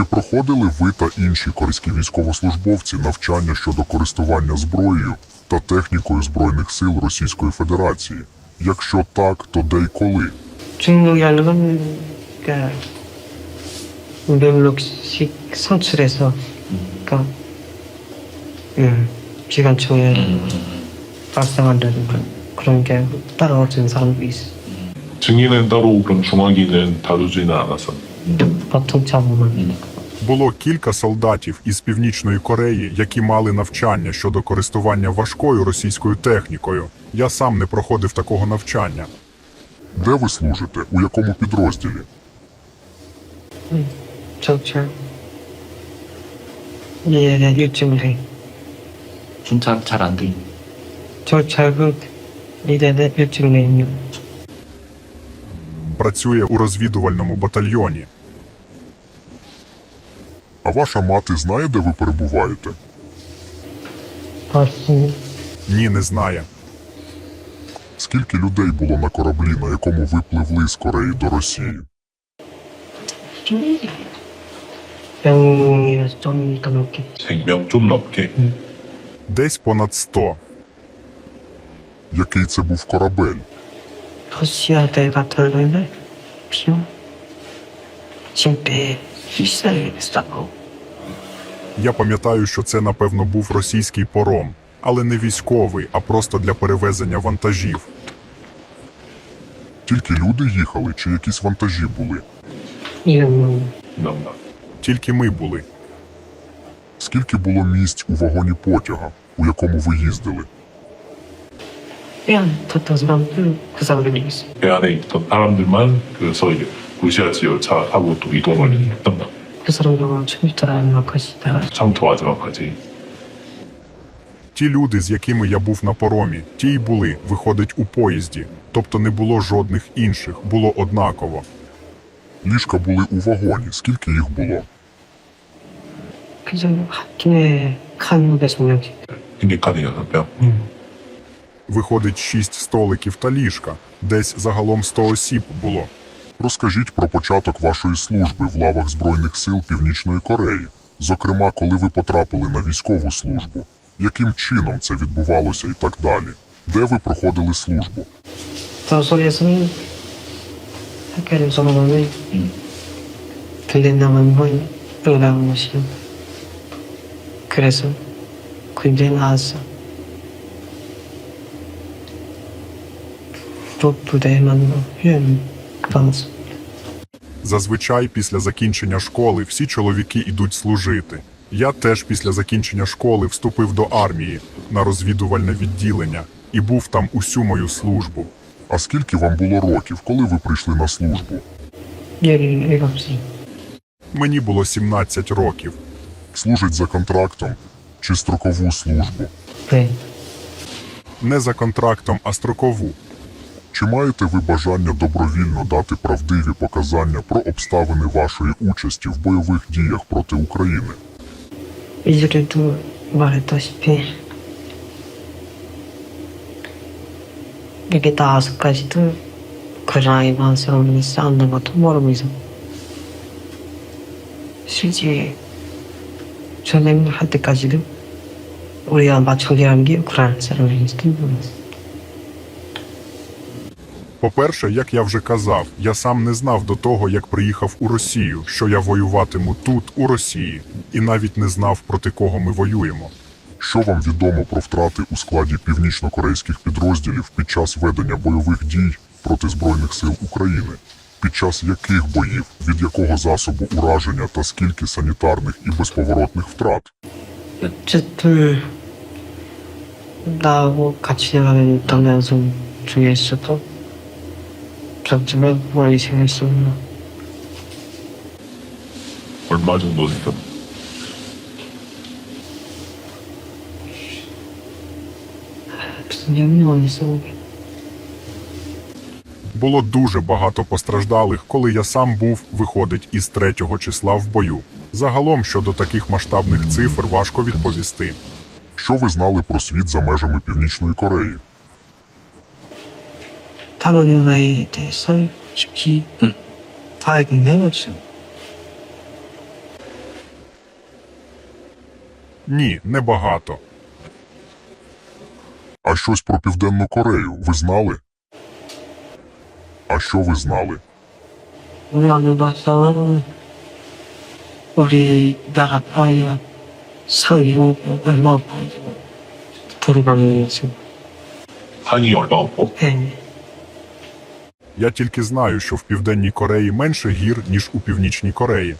Чи проходили ви та інші корейські військовослужбовці навчання щодо користування зброєю та технікою Збройних сил Російської Федерації? Якщо так, то де й коли? 중요한 건 그러니까 몇몇씩 선출해서 그러니까 음, 기관총에 발생한다든가 그런 게 따라오는 사람도 있어. 증인은 따로 그런 중화기는 다루지는 않았어. 근데 보통 잡으면 Було кілька солдатів із Північної Кореї, які мали навчання щодо користування важкою російською технікою. Я сам не проходив такого навчання. Де ви служите? У якому підрозділі? 저잘 예, 일찍 해. 진짜 잘 안 들려. 저 잘그 이래대 일찍 내요. Працює у розвідувальному батальйоні. А ваша мати знає, де ви перебуваєте? 벌써 Ні, не знає. Скільки людей було на кораблі, на якому ви пливли з Кореї до Росії? 병이라서 좀 이따 먹게. 100명 좀 넘게. Десь понад 100. Який це був корабель? 러시아 대가 털리네. 피우. 진배 비싸게 싸고. я пам'ятаю, що це, напевно, був російський пором, але не військовий, а просто для перевезення вантажів. Тільки люди їхали чи якісь вантажі були? Тільки ми були. Скільки було місць у вагоні потяга, у якому ви їздили? П'ять. 그 사람들이 있어. 배 안에 있던 사람들만 그래서 이제 루시아 지역차 타고 또 이동을 했던 거. 그 사람들은 컴퓨터랑 막 것이다. 처음부터 마지막까지. Ті люди, з якими я був на поромі, ті й були, виходить, у поїзді. Тобто не було жодних інших, було однаково. Ліжка були у вагоні. Скільки їх було? 그래서 학교에 칸 배송력이. 흰개카드 6명. Виходить, шість столиків та ліжка. Десь загалом 100 осіб було. Розкажіть про початок вашої служби в лавах Збройних сил Північної Кореї. Зокрема, коли ви потрапили на військову службу. Яким чином це відбувалося і так далі? Де ви проходили службу? 도서에서는 학교를 전화하면 들린 나만 보이 들어가는 것이. 그래서 군대 나왔어. 또 부대만 휴연 танець. Зазвичай після закінчення школи всі чоловіки йдуть служити. Я теж після закінчення школи вступив до армії на розвідувальне відділення і був там усю мою службу. А скільки вам було років, коли ви прийшли на службу? Мені було 17 років. Служить за контрактом чи строкову службу? Не за контрактом, а строкову. Чи маєте ви бажання добровільно дати правдиві показання про обставини вашої участі в бойових діях проти України? 이전에도 말했다시피 이게 다 아직까지도 그 나이 많은 사람이 싸우는 것도 모르면서 실제 전쟁을 할 때까지도 우리가 맞춰야 게 우크라이나 사람인지도 몰랐어. По-перше, як я вже казав, я сам не знав до того, як приїхав у Росію, що я воюватиму тут, у Росії, і навіть не знав, проти кого ми воюємо. Що вам відомо про втрати у складі північно-корейських підрозділів під час ведення бойових дій проти Збройних сил України? Під час яких боїв, від якого засобу ураження та скільки санітарних і безповоротних втрат? 어쨌든 나하고 같이 나가는 동료선 중에 있어도 çatışma polisin sonuna. Ormaz música. Я не. Було дуже багато постраждалих, коли я сам був, виходить, із третього числа в бою. Загалом щодо таких масштабних цифр важко відповісти. Що ви знали про світ за межами Північної Кореї? 타로니나에 대해서 깊이 파악을 해봤죠. Ні, небагато. А щось про Південну Корею ви знали? А що ви знали? 우리나라 봐서 우리 나라 아이가 서유 얼마 들어가는 지금 한이 얼마 없고 해. я тільки знаю, що в Південній Кореї менше гір, ніж у Північній Кореї.